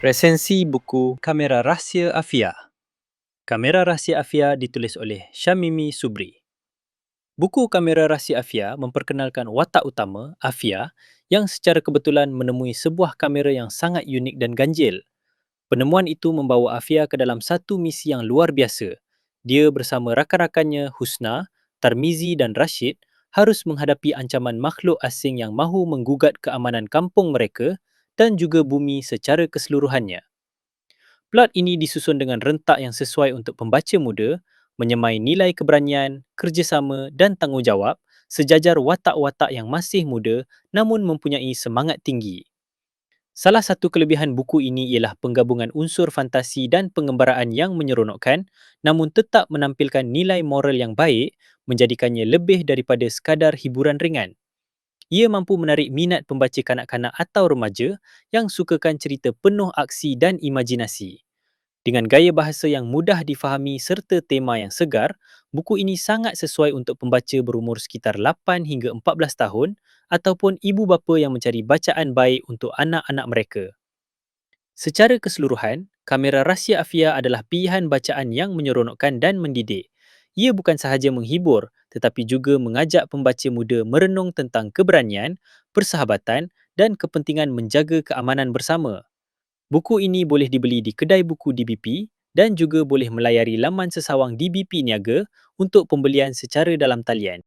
Resensi buku Kamera Rahsia Afia. Kamera Rahsia Afia ditulis oleh Syamimi Subri. Buku Kamera Rahsia Afia memperkenalkan watak utama, Afia, yang secara kebetulan menemui sebuah kamera yang sangat unik dan ganjil. Penemuan itu membawa Afia ke dalam satu misi yang luar biasa. Dia bersama rakan-rakannya Husna, Tarmizi dan Rashid harus menghadapi ancaman makhluk asing yang mahu menggugat keamanan kampung mereka dan juga bumi secara keseluruhannya. Plot ini disusun dengan rentak yang sesuai untuk pembaca muda, menyemai nilai keberanian, kerjasama dan tanggungjawab sejajar watak-watak yang masih muda namun mempunyai semangat tinggi. Salah satu kelebihan buku ini ialah penggabungan unsur fantasi dan pengembaraan yang menyeronokkan namun tetap menampilkan nilai moral yang baik menjadikannya lebih daripada sekadar hiburan ringan ia mampu menarik minat pembaca kanak-kanak atau remaja yang sukakan cerita penuh aksi dan imajinasi. Dengan gaya bahasa yang mudah difahami serta tema yang segar, buku ini sangat sesuai untuk pembaca berumur sekitar 8 hingga 14 tahun ataupun ibu bapa yang mencari bacaan baik untuk anak-anak mereka. Secara keseluruhan, Kamera Rahsia Afia adalah pilihan bacaan yang menyeronokkan dan mendidik. Ia bukan sahaja menghibur tetapi juga mengajak pembaca muda merenung tentang keberanian, persahabatan dan kepentingan menjaga keamanan bersama. Buku ini boleh dibeli di kedai buku DBP dan juga boleh melayari laman sesawang DBP Niaga untuk pembelian secara dalam talian.